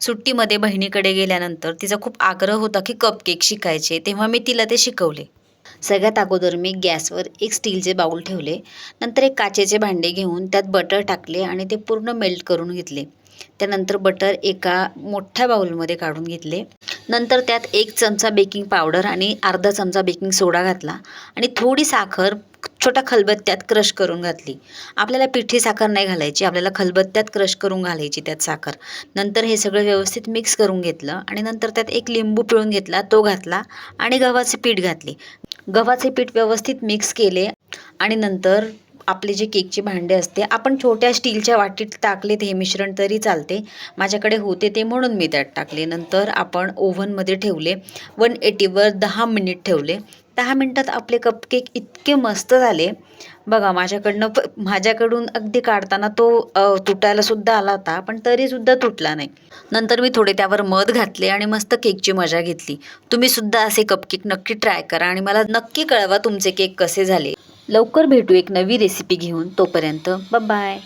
सुट्टीमध्ये बहिणीकडे गेल्यानंतर तिचा खूप आग्रह होता की कपकेक शिकायचे. तेव्हा मी तिला ते शिकवले. सगळ्यात अगोदर मी गॅसवर एक स्टीलचे बाऊल ठेवले. नंतर एक काचेचे भांडे घेऊन त्यात बटर टाकले आणि ते पूर्ण मेल्ट करून घेतले. त्यानंतर बटर एका मोठ्या बाऊलमध्ये काढून घेतले. नंतर त्यात एक चमचा बेकिंग पावडर आणि अर्धा चमचा बेकिंग सोडा घातला आणि थोडी साखर छोट्या खलबत्त्यात क्रश करून घातली. आपल्याला पिठी साखर नाही घालायची आपल्याला खलबत्त्यात क्रश करून घालायची त्यात साखर. नंतर हे सगळं व्यवस्थित मिक्स करून घेतलं आणि नंतर त्यात एक लिंबू पिळून घेतला तो घातला आणि गव्हाचे पीठ घातले. गव्हाचे पीठ व्यवस्थित मिक्स केले आणि नंतर आपले जे केकचे भांडे असते आपण छोट्या स्टीलच्या वाटीत टाकले ते हे मिश्रण तरी चालते. माझ्याकडे होते ते म्हणून मी त्यात टाकले. नंतर आपण ओव्हनमध्ये ठेवले. वन एटीवर दहा मिनिट ठेवले. दहा मिनटात आपले कपकेक इतके मस्त झाले. बघा माझ्याकडनं प माझ्याकडून अगदी काढताना तो तुटायलासुद्धा आला होता पण तरीसुद्धा तुटला नाही. नंतर मी थोडे त्यावर मध घातले आणि मस्त केकची मजा घेतली. तुम्हीसुद्धा असे कपकेक नक्की ट्राय करा आणि मला नक्की कळवा तुमचे केक कसे झाले. लवकर भेटू एक नवी रेसिपी घेऊन तोपर्यंत बाय